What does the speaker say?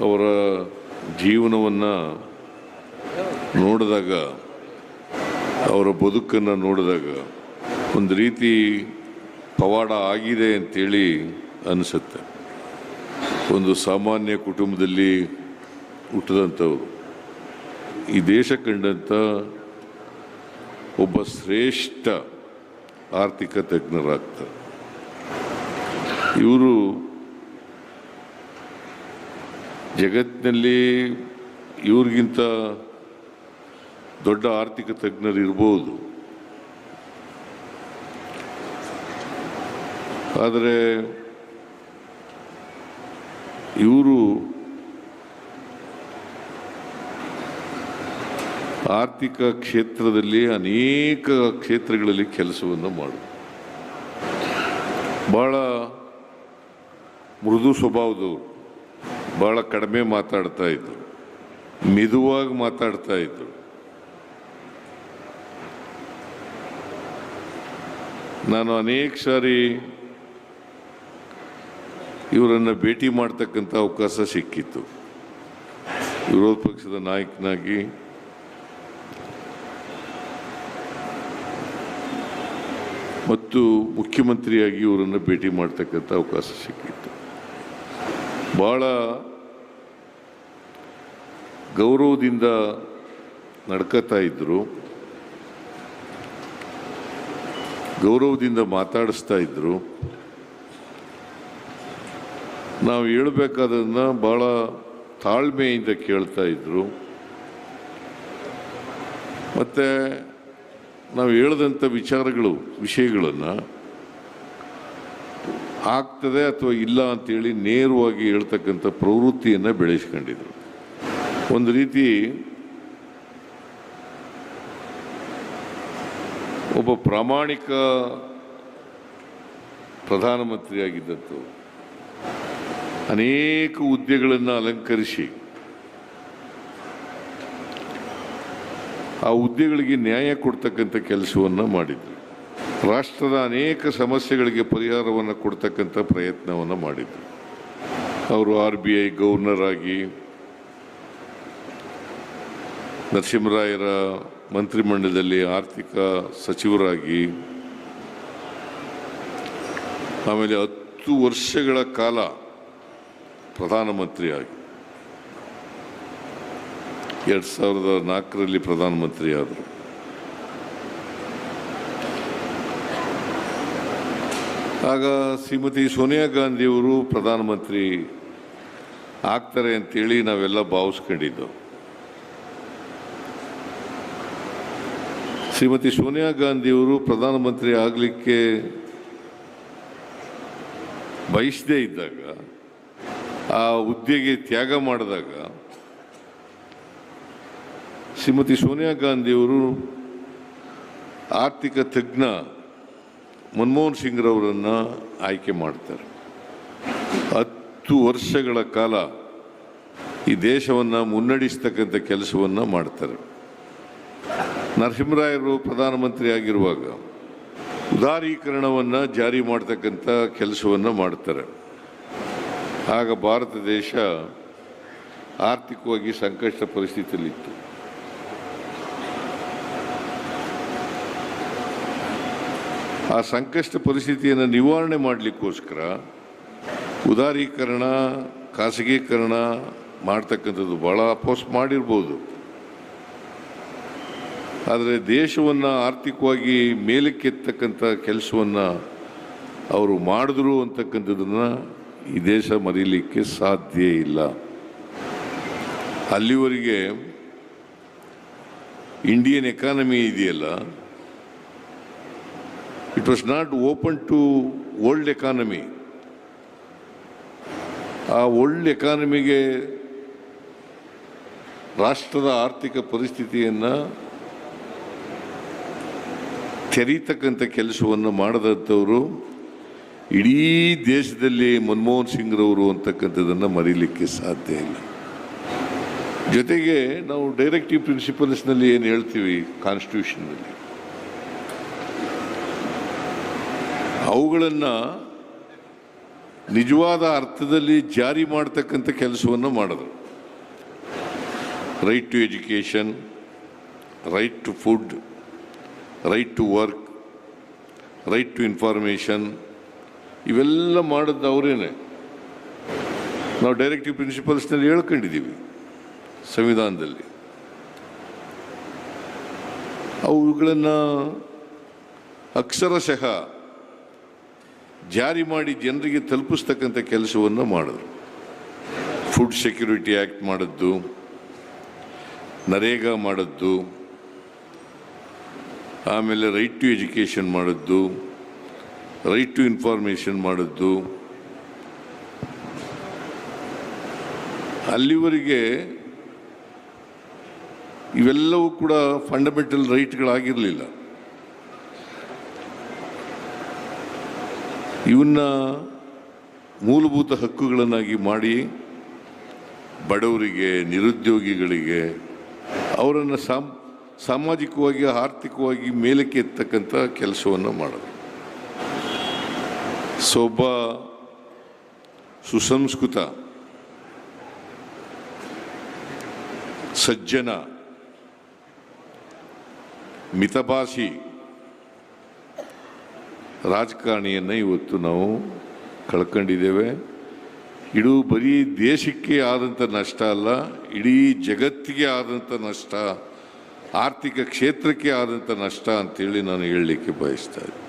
ಅವರ ಜೀವನವನ್ನು ನೋಡಿದಾಗ, ಅವರ ಬದುಕನ್ನು ನೋಡಿದಾಗ ಒಂದು ರೀತಿ ಪವಾಡ ಆಗಿದೆ ಅಂತೇಳಿ ಅನಿಸುತ್ತೆ. ಒಂದು ಸಾಮಾನ್ಯ ಕುಟುಂಬದಲ್ಲಿ ಹುಟ್ಟಿದಂಥವ್ರು. ಈ ದೇಶ ಕಂಡಂಥ ಒಬ್ಬ ಶ್ರೇಷ್ಠ ಆರ್ಥಿಕ ತಜ್ಞರಾಗ್ತಾರೆ. ಇವರು ಜಗತ್ತಿನಲ್ಲಿ ಇವ್ರಿಗಿಂತ ದೊಡ್ಡ ಆರ್ಥಿಕ ತಜ್ಞರು ಇರ್ಬೋದು. ಆದರೆ ಇವರು ಆರ್ಥಿಕ ಕ್ಷೇತ್ರದಲ್ಲಿ ಅನೇಕ ಕ್ಷೇತ್ರಗಳಲ್ಲಿ ಕೆಲಸವನ್ನು ಮಾಡು ಭಾಳ ಮೃದು ಸ್ವಭಾವದವರು. ಭಾಳ ಕಡಿಮೆ ಮಾತಾಡ್ತಾ ಇದ್ರು. ಮಿದುವಾಗಿ ಮಾತಾಡ್ತಾ ಇದ್ರು. ನಾನು ಅನೇಕ ಸಾರಿ ಇವರನ್ನು ಭೇಟಿ ಮಾಡ್ತಕ್ಕಂಥ ಅವಕಾಶ ಸಿಕ್ಕಿತ್ತು. ವಿರೋಧ ಪಕ್ಷದ ನಾಯಕನಾಗಿ. ಮತ್ತು ಮುಖ್ಯಮಂತ್ರಿಯಾಗಿ ಇವರನ್ನು ಭೇಟಿ ಮಾಡ್ತಕ್ಕಂಥ ಅವಕಾಶ ಸಿಕ್ಕಿತ್ತು. ಭಾಳ ಗೌರವದಿಂದ ನಡ್ಕೋತಾ ಇದ್ದರು ಗೌರವದಿಂದ ಮಾತಾಡಿಸ್ತಾ ಇದ್ದರು ನಾವು ಹೇಳ್ಬೇಕಾದನ್ನ ಭಾಳ ತಾಳ್ಮೆಯಿಂದ ಕೇಳ್ತಾ ಇದ್ದರು ಮತ್ತು ನಾವು ಹೇಳ್ದಂಥ ವಿಚಾರಗಳು, ವಿಷಯಗಳನ್ನು ಆಗ್ತದೆ ಅಥವಾ ಇಲ್ಲ ಅಂತೇಳಿ ನೇರವಾಗಿ ಹೇಳ್ತಕ್ಕಂಥ ಪ್ರವೃತ್ತಿಯನ್ನು ಬೆಳೆಸ್ಕೊಂಡಿದ್ರು. ಒಂದು ರೀತಿ ಒಬ್ಬ ಪ್ರಾಮಾಣಿಕ ಪ್ರಧಾನಮಂತ್ರಿಯಾಗಿದ್ದಂಥವು ಅನೇಕ ಹುದ್ದೆಗಳನ್ನು ಅಲಂಕರಿಸಿ ಆ ಹುದ್ದೆಗಳಿಗೆ ನ್ಯಾಯ ಕೊಡ್ತಕ್ಕಂಥ ಕೆಲಸವನ್ನು ಮಾಡಿದ್ರು. ರಾಷ್ಟ್ರದ ಅನೇಕ ಸಮಸ್ಯೆಗಳಿಗೆ ಪರಿಹಾರವನ್ನು ಕೊಡ್ತಕ್ಕಂಥ ಪ್ರಯತ್ನವನ್ನು ಮಾಡಿದ್ರು. ಅವರು ಆರ್ ಬಿ ಐ ಗವರ್ನರ್ ಆಗಿ, ನರಸಿಂಹರಾಯರ ಮಂತ್ರಿಮಂಡಲದಲ್ಲಿ ಆರ್ಥಿಕ ಸಚಿವರಾಗಿ, ಆಮೇಲೆ ಹತ್ತು ವರ್ಷಗಳ ಕಾಲ ಪ್ರಧಾನಮಂತ್ರಿಯಾಗಿ ಎರಡು ಸಾವಿರದ ನಾಲ್ಕರಲ್ಲಿ ಪ್ರಧಾನಮಂತ್ರಿ ಆದರು. ಆಗ ಶ್ರೀಮತಿ ಸೋನಿಯಾ ಗಾಂಧಿಯವರು ಪ್ರಧಾನಮಂತ್ರಿ ಆಗ್ತಾರೆ ಅಂತೇಳಿ ನಾವೆಲ್ಲ ಭಾವಿಸ್ಕೊಂಡಿದ್ದು. ಶ್ರೀಮತಿ ಸೋನಿಯಾ ಗಾಂಧಿಯವರು ಪ್ರಧಾನಮಂತ್ರಿ ಆಗಲಿಕ್ಕೆ ಬಯಸದೇ ಇದ್ದಾಗ, ಆ ಹುದ್ದೆಗೆ ತ್ಯಾಗ ಮಾಡಿದಾಗ, ಶ್ರೀಮತಿ ಸೋನಿಯಾ ಗಾಂಧಿಯವರು ಆರ್ಥಿಕ ತಜ್ಞ ಮನಮೋಹನ್ ಸಿಂಗ್ರವರನ್ನು ಆಯ್ಕೆ ಮಾಡ್ತಾರೆ. ಹತ್ತು ವರ್ಷಗಳ ಕಾಲ ಈ ದೇಶವನ್ನು ಮುನ್ನಡೆಸ್ತಕ್ಕಂಥ ಕೆಲಸವನ್ನು ಮಾಡ್ತಾರೆ. ನರಸಿಂಹರಾಯರು ಪ್ರಧಾನಮಂತ್ರಿ ಆಗಿರುವಾಗ ಉದಾರೀಕರಣವನ್ನು ಜಾರಿ ಮಾಡ್ತಕ್ಕಂಥ ಕೆಲಸವನ್ನು ಮಾಡ್ತಾರೆ. ಆಗ ಭಾರತ ದೇಶ ಆರ್ಥಿಕವಾಗಿ ಸಂಕಷ್ಟ ಪರಿಸ್ಥಿತಿಯಲ್ಲಿತ್ತು. ಆ ಸಂಕಷ್ಟ ಪರಿಸ್ಥಿತಿಯನ್ನು ನಿವಾರಣೆ ಮಾಡಲಿಕ್ಕೋಸ್ಕರ ಉದಾರೀಕರಣ, ಖಾಸಗೀಕರಣ ಮಾಡ್ತಕ್ಕಂಥದ್ದು ಭಾಳ ಅಪೋಸ್ ಮಾಡಿರ್ಬೋದು. ಆದರೆ ದೇಶವನ್ನು ಆರ್ಥಿಕವಾಗಿ ಮೇಲಕ್ಕೆತ್ತಕ್ಕಂಥ ಕೆಲಸವನ್ನು ಅವರು ಮಾಡಿದ್ರು ಅಂತಕ್ಕಂಥದ್ದನ್ನು ಈ ದೇಶ ಮರೀಲಿಕ್ಕೆ ಸಾಧ್ಯ ಇಲ್ಲ. ಅಲ್ಲಿವರೆಗೆ ಇಂಡಿಯನ್ ಎಕಾನಮಿ ಇದೆಯಲ್ಲ it was not open to old economy ಆ ವರ್ಲ್ಡ್ ಎಕಾನಮಿಗೆ ರಾಷ್ಟ್ರದ ಆರ್ಥಿಕ ಪರಿಸ್ಥಿತಿಯನ್ನು ತೆರೀತಕ್ಕಂಥ ಕೆಲಸವನ್ನು ಮಾಡದಂಥವರು ಇಡೀ ದೇಶದಲ್ಲಿ ಮನಮೋಹನ್ ಸಿಂಗ್ರವರು ಅಂತಕ್ಕಂಥದ್ದನ್ನು ಮರೀಲಿಕ್ಕೆ ಸಾಧ್ಯ ಇಲ್ಲ. ಜೊತೆಗೆ ನಾವು ಡೈರೆಕ್ಟಿವ್ ಪ್ರಿನ್ಸಿಪಲ್ಸ್ನಲ್ಲಿ ಏನು ಹೇಳ್ತೀವಿ ಕಾನ್ಸ್ಟಿಟ್ಯೂಷನ್ನಲ್ಲಿ ಅವುಗಳನ್ನು ನಿಜವಾದ ಅರ್ಥದಲ್ಲಿ ಜಾರಿ ಮಾಡ್ತಕ್ಕಂಥ ಕೆಲಸವನ್ನು ಮಾಡಿದ್ರು. Right to education right to food right to work right to information ಇವೆಲ್ಲ ಮಾಡಿದ್ದು ಅವರೇನೆ. ನಾವು ಡೈರೆಕ್ಟಿವ್ ಪ್ರಿನ್ಸಿಪಲ್ಸ್ನಲ್ಲಿ ಹೇಳ್ಕೊಂಡಿದ್ದೀವಿ ಸಂವಿಧಾನದಲ್ಲಿ. ಅವುಗಳನ್ನು ಅಕ್ಷರಶಃ ಜಾರಿ ಮಾಡಿ ಜನರಿಗೆ ತಲುಪಿಸ್ತಕ್ಕಂಥ ಕೆಲಸವನ್ನು ಮಾಡಿದ್ರು. ಫುಡ್ ಸೆಕ್ಯೂರಿಟಿ ಆ್ಯಕ್ಟ್ ಮಾಡಿದ್ದು, ನರೇಗಾ ಮಾಡಿದ್ದು, ಆಮೇಲೆ ರೈಟ್ ಟು ಎಜುಕೇಷನ್ ಮಾಡಿದ್ದು ರೈಟ್ ಟು ಇನ್ಫಾರ್ಮೇಷನ್ ಮಾಡಿದ್ದು. ಅಲ್ಲಿವರೆಗೆ ಇವೆಲ್ಲವೂ ಕೂಡ ಫಂಡಮೆಂಟಲ್ ರೈಟ್ಗಳಾಗಿರಲಿಲ್ಲ ಇವನ್ನ ಮೂಲಭೂತ ಹಕ್ಕುಗಳನ್ನಾಗಿ ಮಾಡಿ ಬಡವರಿಗೆ, ನಿರುದ್ಯೋಗಿಗಳಿಗೆ, ಅವರನ್ನು ಸಾಮ್, ಸಾಮಾಜಿಕವಾಗಿ, ಆರ್ಥಿಕವಾಗಿ ಮೇಲಕ್ಕೆ ಎತ್ತಕ್ಕಂಥ ಕೆಲಸವನ್ನು ಮಾಡೋದು. ಸೊ ಒಬ್ಬ ಸುಸಂಸ್ಕೃತ, ಸಜ್ಜನ, ಮಿತಭಾಷಿ ರಾಜಕಾರಣಿಯನ್ನು ಇವತ್ತು ನಾವು ಕಳ್ಕೊಂಡಿದ್ದೇವೆ. ಇದು ಬರೀ ದೇಶಕ್ಕೆ ಆದಂಥ ನಷ್ಟ ಅಲ್ಲ, ಇಡೀ ಜಗತ್ತಿಗೆ ಆದಂಥ ನಷ್ಟ, ಆರ್ಥಿಕ ಕ್ಷೇತ್ರಕ್ಕೆ ಆದಂಥ ನಷ್ಟ ಅಂತೇಳಿ ನಾನು ಹೇಳಲಿಕ್ಕೆ ಬಯಸ್ತಾ ಇದ್ದೀನಿ.